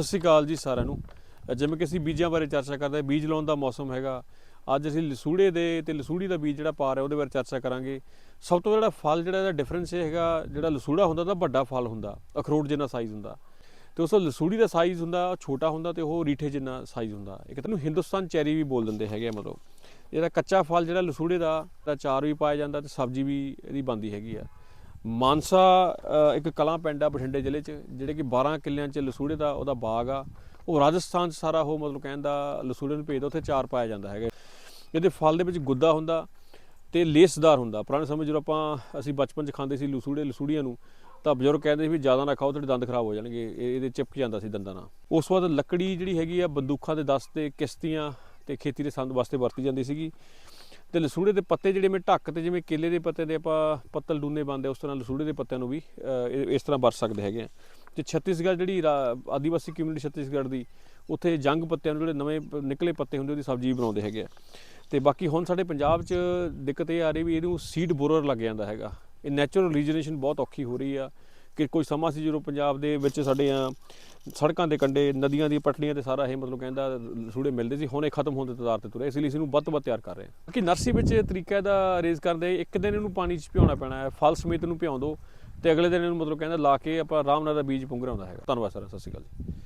ਸਤਿ ਸ਼੍ਰੀ ਅਕਾਲ ਜੀ ਸਾਰਿਆਂ ਨੂੰ। ਜਿਵੇਂ ਕਿ ਅਸੀਂ ਬੀਜਾਂ ਬਾਰੇ ਚਰਚਾ ਕਰਦੇ ਹਾਂ, ਬੀਜ ਲਾਉਣ ਦਾ ਮੌਸਮ ਹੈਗਾ। ਅੱਜ ਅਸੀਂ ਲਸੂੜੇ ਦੇ ਤੇ ਲਸੂੜੀ ਦਾ ਬੀਜ ਜਿਹੜਾ ਪਾ ਰਿਹਾ ਉਹਦੇ ਬਾਰੇ ਚਰਚਾ ਕਰਾਂਗੇ। ਸਭ ਤੋਂ ਜਿਹੜਾ ਫਲ ਜਿਹੜਾ, ਇਹਦਾ ਡਿਫਰੈਂਸ ਇਹ ਹੈਗਾ, ਜਿਹੜਾ ਲਸੂੜਾ ਹੁੰਦਾ ਤਾਂ ਵੱਡਾ ਫਲ ਹੁੰਦਾ, ਅਖਰੋਟ ਜਿੰਨਾ ਸਾਈਜ਼ ਹੁੰਦਾ। ਤੇ ਉਸ ਲਸੂੜੀ ਦਾ ਸਾਈਜ਼ ਹੁੰਦਾ ਛੋਟਾ ਹੁੰਦਾ ਤੇ ਉਹ ਰੀਠੇ ਜਿੰਨਾ ਸਾਈਜ਼ ਹੁੰਦਾ। ਇੱਕ ਤੈਨੂੰ ਹਿੰਦੁਸਤਾਨ ਚੈਰੀ ਵੀ ਬੋਲ ਦਿੰਦੇ ਹੈਗੇ ਆ ਮਤਲਬ। ਇਹਦਾ ਕੱਚਾ ਫਲ ਜਿਹੜਾ ਲਸੂੜੇ ਦਾ ਦਾ ਚਾਰ ਵੀ ਪਾਇਆ ਜਾਂਦਾ ਤੇ ਸਬਜ਼ੀ ਵੀ ਇਹਦੀ ਬਣਦੀ ਹੈਗੀ ਆ। ਮਾਨਸਾ ਇੱਕ ਕਲਾਂ ਪਿੰਡ ਆ ਬਠਿੰਡੇ ਜ਼ਿਲ੍ਹੇ 'ਚ, ਜਿਹੜੇ ਕਿ 12 ਕਿੱਲਿਆਂ 'ਚ ਲਸੂੜੇ ਦਾ ਉਹਦਾ ਬਾਗ ਆ। ਉਹ ਰਾਜਸਥਾਨ 'ਚ ਸਾਰਾ ਉਹ ਮਤਲਬ ਕਹਿੰਦਾ ਲਸੂੜੇ ਨੂੰ ਭੇਜਦਾ ਉੱਥੇ ਚਾਰ ਪਾਇਆ ਜਾਂਦਾ ਹੈਗਾ। ਇਹਦੇ ਫਲ ਦੇ ਵਿੱਚ ਗੁੱਦਾ ਹੁੰਦਾ ਤੇ ਲੇਸਦਾਰ ਹੁੰਦਾ। ਪੁਰਾਣੇ ਸਮੇਂ ਜਦੋਂ ਆਪਾਂ, ਅਸੀਂ ਬਚਪਨ 'ਚ ਖਾਂਦੇ ਸੀ ਲਸੂੜੇ, ਲਸੂੜੀਆਂ ਨੂੰ, ਤਾਂ ਬਜ਼ੁਰਗ ਕਹਿੰਦੇ ਸੀ ਵੀ ਜ਼ਿਆਦਾ ਨਾ ਖਾਓ, ਤੁਹਾਡੇ ਦੰਦ ਖਰਾਬ ਹੋ ਜਾਣਗੇ। ਇਹ- ਇਹਦੇ ਚਿਪਕ ਜਾਂਦਾ ਸੀ ਦੰਦਾਂ ਨਾਲ। ਉਸ ਤੋਂ ਬਾਅਦ ਲੱਕੜੀ ਜਿਹੜੀ ਹੈਗੀ ਆ, ਬੰਦੂਕਾਂ ਦੇ ਦਸ ਤੇ ਕਿਸ਼ਤੀਆਂ ਤੇ ਖੇਤੀ ਦੇ ਸੰਦ ਵਾਸਤੇ ਵਰਤੀ ਜਾਂਦੀ ਸੀਗੀ। ਤੇ ਲਸੂੜੇ ਦੇ ਪੱਤੇ ਜਿਹੜੇ ਮੈਂ ਢੱਕ ਤੇ ਜਿਵੇਂ ਕੇਲੇ ਦੇ ਪੱਤੇ ਦੇ ਆਪਾਂ ਪੱਤਲ ਡੂਨੇ ਬੰਦੇ ਉਸ ਤਰ੍ਹਾਂ ਲਸੂੜੇ ਦੇ ਪੱਤਿਆਂ ਨੂੰ ਵੀ ਇਸ ਤਰ੍ਹਾਂ ਵਰਤ ਸਕਦੇ ਹੈਗੇ ਆ। ਤੇ ਛੱਤੀਸਗੜ੍ਹ ਜਿਹੜੀ ਰਾ- ਆਦੀਵਾਸੀ ਕਮਿਊਨਿਟੀ ਛੱਤੀਸਗੜ੍ਹ ਦੀ, ਉੱਥੇ ਜੰਗ ਪੱਤਿਆਂ ਨੂੰ ਜਿਹੜੇ ਨਵੇਂ ਨਿਕਲੇ ਪੱਤੇ ਹੁੰਦੇ, ਉਹਦੀ ਸਬਜ਼ੀ ਬਣਾਉਂਦੇ ਹੈਗੇ ਆ। ਤੇ ਬਾਕੀ ਹੁਣ ਸਾਡੇ ਪੰਜਾਬ 'ਚ ਦਿੱਕਤ ਇਹ ਆ ਰਹੀ ਵੀ ਇਹਨੂੰ ਸੀਡ ਬੋਰਰ ਲੱਗ ਜਾਂਦਾ ਹੈਗਾ। ਇਹ ਨੈਚੁਰਲ ਰੀਜਨਰੇਸ਼ਨ ਬਹੁਤ ਔਖੀ ਹੋ ਰਹੀ ਆ। ਕਿ ਕੋਈ ਸਮਾਂ ਸੀ ਜਦੋਂ ਪੰਜਾਬ ਦੇ ਵਿੱਚ ਸਾਡੇ ਆ ਸੜਕਾਂ ਦੇ ਕੰਢੇ, ਨਦੀਆਂ ਦੀ ਪਟੜੀਆਂ ਤੇ ਸਾਰਾ ਇਹ ਮਤਲਬ ਕਹਿੰਦਾ ਸੂੜੇ ਮਿਲਦੇ ਸੀ, ਹੁਣ ਇਹ ਖਤਮ ਹੋਣ ਦੇ ਤਦਾਰ ਤੇ ਤੁਰੇ। ਇਸ ਲਈ ਇਸ ਨੂੰ ਵੱਧ ਤੋਂ ਵੱਧ ਤਿਆਰ ਕਰ ਰਹੇ ਹਾਂ। ਕਿ ਨਰਸਰੀ ਵਿੱਚ ਇਹ ਤਰੀਕਾ ਇਹਦਾ ਰੇਜ਼ ਕਰਦੇ ਇੱਕ ਦਿਨ ਇਹਨੂੰ ਪਾਣੀ 'ਚ ਭਿਉਣਾ ਪੈਣਾ ਹੈ, ਫਲ ਸਮੇਤ ਇਹਨੂੰ ਭਿਉਂ ਦਿਓ ਤੇ ਅਗਲੇ ਦਿਨ ਇਹਨੂੰ ਮਤਲਬ ਕਹਿੰਦਾ ਲਾ ਕੇ ਆਪਾਂ ਆਰਾਮ ਨਾਲ ਦਾ ਬੀਜ ਪੁੰਗਰਾਉਂਦਾ ਹੈਗਾ। ਧੰਨਵਾਦ, ਸਰ। ਸਤਿ ਸ਼੍ਰੀ ਅਕਾਲ ਜੀ।